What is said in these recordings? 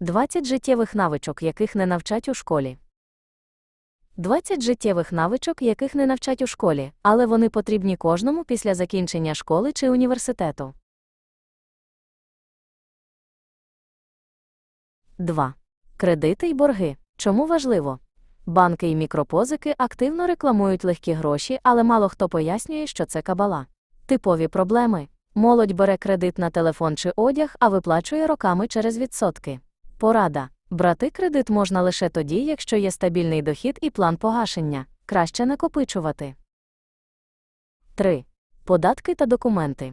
20 життєвих навичок, яких не навчать у школі. 20 життєвих навичок, яких не навчать у школі, але вони потрібні кожному після закінчення школи чи університету. 2. Кредити й борги. Чому важливо? Банки і мікропозики активно рекламують легкі гроші, але мало хто пояснює, що це кабала. Типові проблеми. Молодь бере кредит на телефон чи одяг, а виплачує роками через відсотки. Порада. Брати кредит можна лише тоді, якщо є стабільний дохід і план погашення. Краще накопичувати. 3. Податки та документи.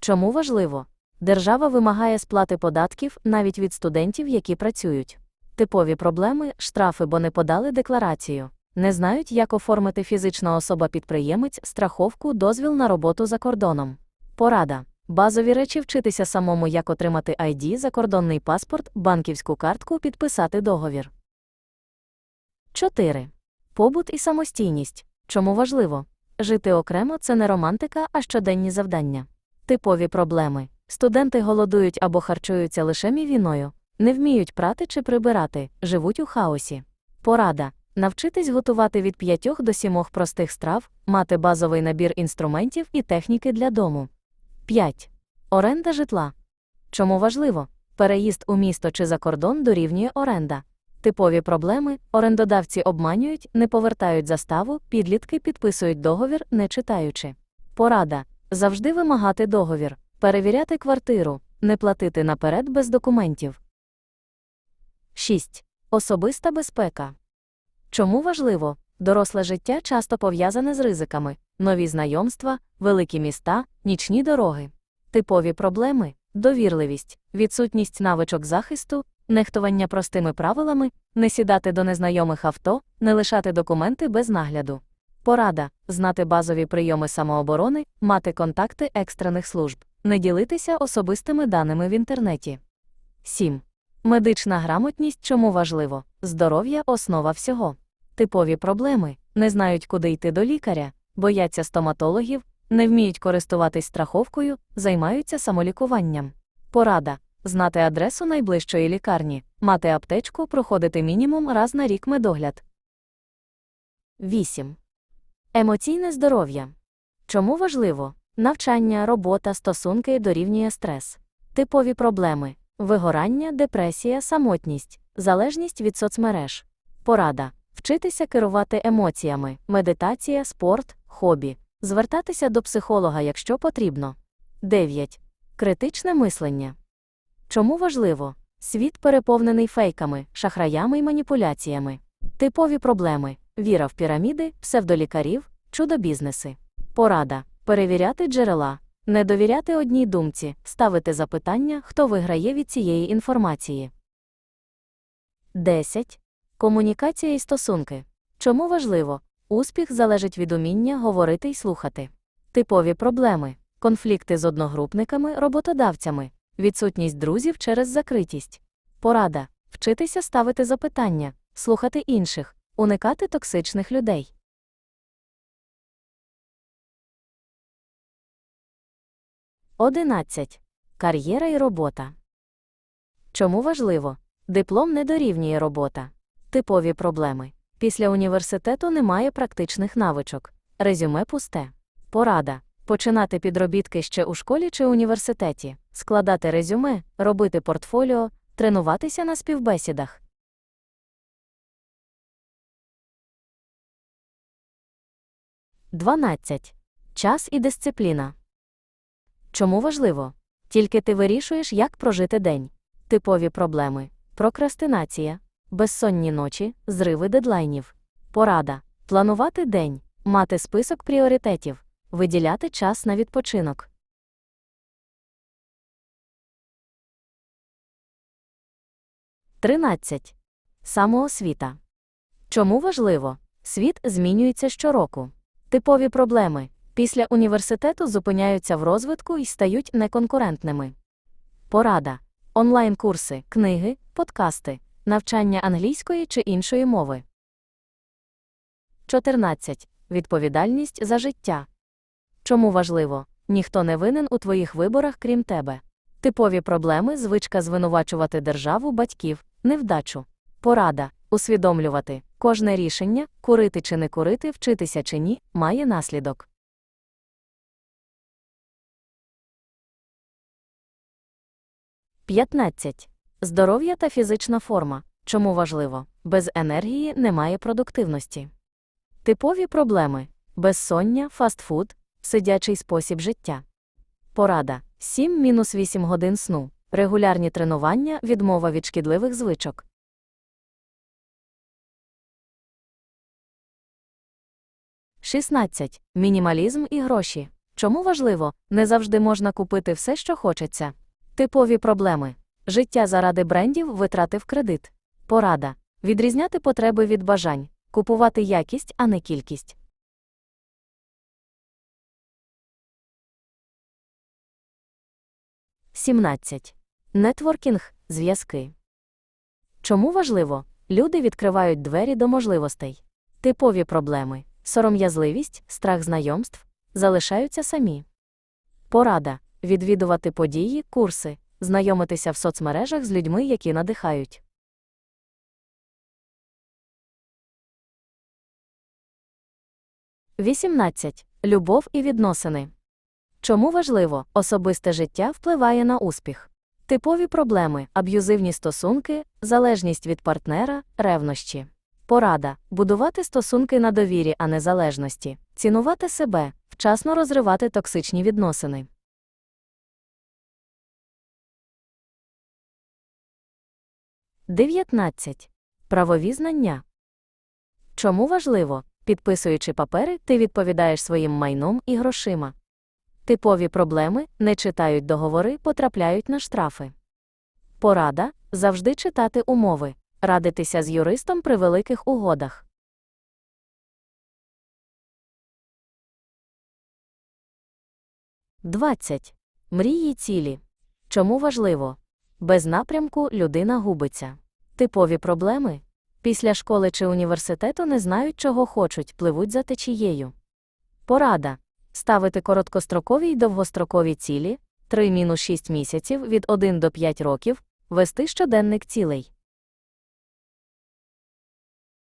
Чому важливо? Держава вимагає сплати податків навіть від студентів, які працюють. Типові проблеми штрафи, бо не подали декларацію. Не знають, як оформити фізична особа-підприємець, страховку, дозвіл на роботу за кордоном. Порада. Базові речі вчитися самому, як отримати ID, закордонний паспорт, банківську картку, підписати договір. 4. Побут і самостійність. Чому важливо? Жити окремо це не романтика, а щоденні завдання. Типові проблеми. Студенти голодують або харчуються лише мівіною, не вміють прати чи прибирати, живуть у хаосі. Порада. Навчитись готувати від 5 до 7 простих страв, мати базовий набір інструментів і техніки для дому. 5. Оренда житла. Чому важливо? Переїзд у місто чи за кордон дорівнює оренда. Типові проблеми орендодавці обманюють, не повертають заставу, підлітки підписують договір, не читаючи. Порада. Завжди вимагати договір, перевіряти квартиру, не платити наперед без документів. 6. Особиста безпека. Чому важливо? Доросле життя часто пов'язане з ризиками, нові знайомства, великі міста, нічні дороги. Типові проблеми довірливість, відсутність навичок захисту, нехтування простими правилами, не сідати до незнайомих авто, не лишати документи без нагляду. Порада знати базові прийоми самооборони, мати контакти екстрених служб, не ділитися особистими даними в інтернеті. 7. Медична грамотність чому важливо? Здоров'я основа всього. Типові проблеми не знають, куди йти до лікаря, бояться стоматологів, не вміють користуватись страховкою, займаються самолікуванням. Порада знати адресу найближчої лікарні, мати аптечку, проходити мінімум раз на рік медогляд. 8. Емоційне здоров'я. Чому важливо? Навчання, робота, стосунки дорівнює стрес. Типові проблеми вигорання, депресія, самотність, залежність від соцмереж. Порада вчитися керувати емоціями, медитація, спорт, хобі, звертатися до психолога, якщо потрібно. 9. Критичне мислення. Чому важливо? Світ переповнений фейками, шахраями і маніпуляціями. Типові проблеми віра в піраміди, псевдолікарів, чудо-бізнеси. Порада перевіряти джерела, не довіряти одній думці, ставити запитання, хто виграє від цієї інформації. 10. Комунікація і стосунки. Чому важливо? Успіх залежить від уміння говорити й слухати. Типові проблеми конфлікти з одногрупниками, роботодавцями, відсутність друзів через закритість. Порада вчитися ставити запитання, слухати інших, уникати токсичних людей. Одинадцять. Кар'єра і робота. Чому важливо? Диплом не дорівнює робота. Типові проблеми. Після університету немає практичних навичок. Резюме пусте. Порада. Починати підробітки ще у школі чи університеті, складати резюме, робити портфоліо, тренуватися на співбесідах. Дванадцять. Час і дисципліна. Чому важливо? Тільки ти вирішуєш, як прожити день. Типові проблеми. Прокрастинація, безсонні ночі, зриви дедлайнів. Порада. Планувати день, мати список пріоритетів, виділяти час на відпочинок. Тринадцять. Самоосвіта. Чому важливо? Світ змінюється щороку. Типові проблеми. Після університету зупиняються в розвитку і стають неконкурентними. Порада. Онлайн-курси, книги, подкасти, навчання англійської чи іншої мови. 14. Відповідальність за життя. Чому важливо? Ніхто не винен у твоїх виборах, крім тебе. Типові проблеми звичка звинувачувати державу, батьків, невдачу. Порада усвідомлювати кожне рішення, курити чи не курити, вчитися чи ні, має наслідок. П'ятнадцять. Здоров'я та фізична форма. Чому важливо? Без енергії немає продуктивності. Типові проблеми безсоння, фастфуд, сидячий спосіб життя. Порада 7-8 годин сну, регулярні тренування, відмова від шкідливих звичок. Шістнадцять. Мінімалізм і гроші. Чому важливо? Не завжди можна купити все, що хочеться. Типові проблеми. Життя заради брендів витратив кредит. Порада. Відрізняти потреби від бажань. Купувати якість, а не кількість. Сімнадцять. Нетворкінг зв'язки. Чому важливо? Люди відкривають двері до можливостей. Типові проблеми сором'язливість, страх знайомств залишаються самі. Порада відвідувати події, курси, знайомитися в соцмережах з людьми, які надихають. Вісімнадцять. Любов і відносини. Чому важливо, особисте життя впливає на успіх. Типові проблеми, аб'юзивні стосунки, залежність від партнера, ревнощі. Порада будувати стосунки на довірі, а не залежності, цінувати себе, вчасно розривати токсичні відносини. Дев'ятнадцять. Правові знання. Чому важливо? Підписуючи папери, ти відповідаєш своїм майном і грошима. Типові проблеми не читають договори, потрапляють на штрафи. Порада завжди читати умови, радитися з юристом при великих угодах. Двадцять. Мрії цілі. Чому важливо? Без напрямку людина губиться. Типові проблеми після школи чи університету не знають, чого хочуть, пливуть за течією. Порада ставити короткострокові й довгострокові цілі 3-6 місяців від 1 до 5 років, вести щоденник цілей.